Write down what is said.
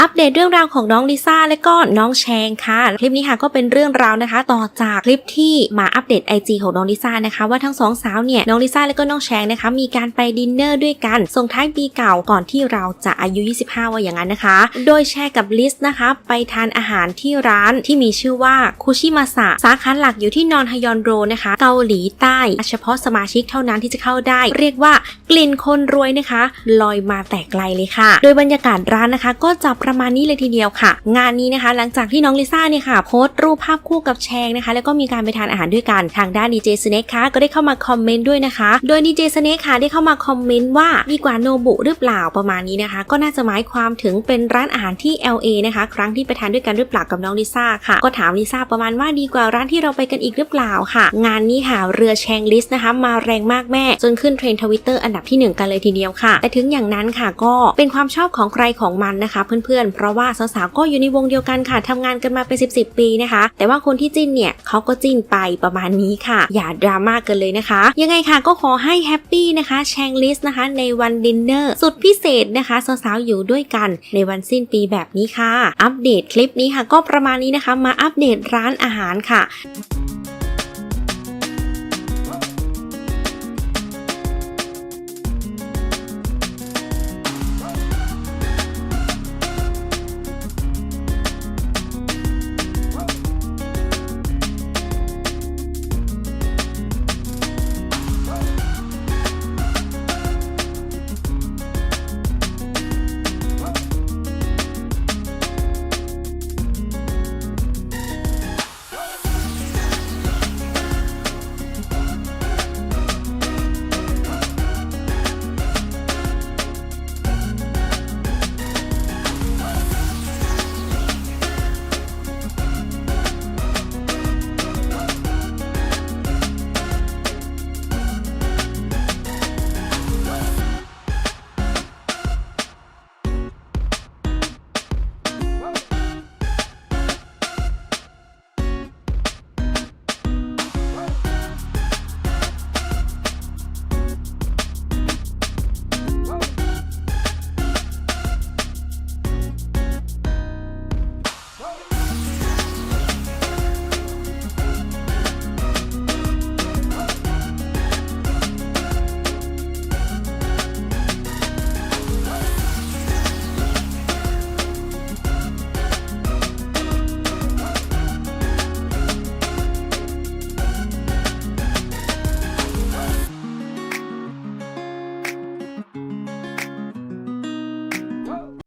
อัปเดตเรื่องราวของน้องลิซ่าและก็น้องแชงค่ะ คลิปนี้ค่ะก็เป็นเรื่องราวนะคะ ต่อจากคลิปที่มาอัปเดต IG ของน้องลิซ่านะคะ ว่าทั้งสองสาวเนี่ยน้องลิซ่าและก็น้องแชงนะคะมีการไปดินเนอร์ด้วยกันส่งท้ายปีเก่าก่อนที่เราจะอายุ 25ว่าอย่างนั้นนะคะ โดยแชร์กับลิสนะคะ ไปทานอาหารที่ร้านที่มีชื่อว่าคุชิมาสะสาขาหลักอยู่ที่นอนฮยอนโรนะคะ เกาหลีใต้ เฉพาะสมาชิกเท่านั้นที่จะเข้าได้ เรียกว่ากลิ่นคนรวยนะคะ ลอยมาแต่ไกลเลยค่ะ โดยบรรยากาศร้านนะคะ ก็จะประมาณนี้เลยทีเดียวค่ะ งานนี้นะคะ หลังจากที่น้องลิซ่าเนี่ยค่ะ โพสต์รูปภาพคู่กับแชงนะคะ แล้วก็มีการไปทานอาหารด้วยกันทางด้านดีเจสเน็กค่ะก็ได้เข้ามาคอมเมนต์ด้วยนะคะ โดยดีเจสเน็กค่ะได้เข้ามาคอมเมนต์ว่าดีกว่าโนบุหรือเปล่าประมาณนี้นะคะ ก็น่าจะหมายความถึงเป็นร้านอาหารที่ LA นะคะ ครั้งที่ไปทานด้วยกันหรือเปล่ากับน้องลิซ่าค่ะ ก็ถามลิซ่าประมาณว่าดีกว่าร้านที่เราไปกันอีกหรือเปล่าค่ะ งานนี้ค่ะเรือแชงลิสนะคะมาแรงมากแม่ จนขึ้นเทรนด์ทวิตเตอร์อันดับที่หนึ่งกันเลยทีเดียวค่ะ แต่ถึงอย่างนั้นค่ะก็เป็นความชอบของใครของมันนะคะ เพื่อนๆ เพราะว่าสาวๆก็อยู่ในวงเดียวกันค่ะทำงานกันมาเป็น 10บสปีนะคะ แต่ว่าคนที่จิ้นเนี่ยเขาก็จิ้นไปประมาณนี้ค่ะ อย่าดราม่ากกันเลยนะคะ ยังไงค่ะก็ขอให้แฮปปี้นะคะแชงลิสนะคะ ในวันดินเนอร์สุดพิเศษนะคะสาวๆอยู่ด้วยกันในวันสิ้นปีแบบนี้ค่ะ อัปเดตคลิปนี้ค่ะ ก็ประมาณนี้นะคะ มาอัปเดตร้านอาหารค่ะ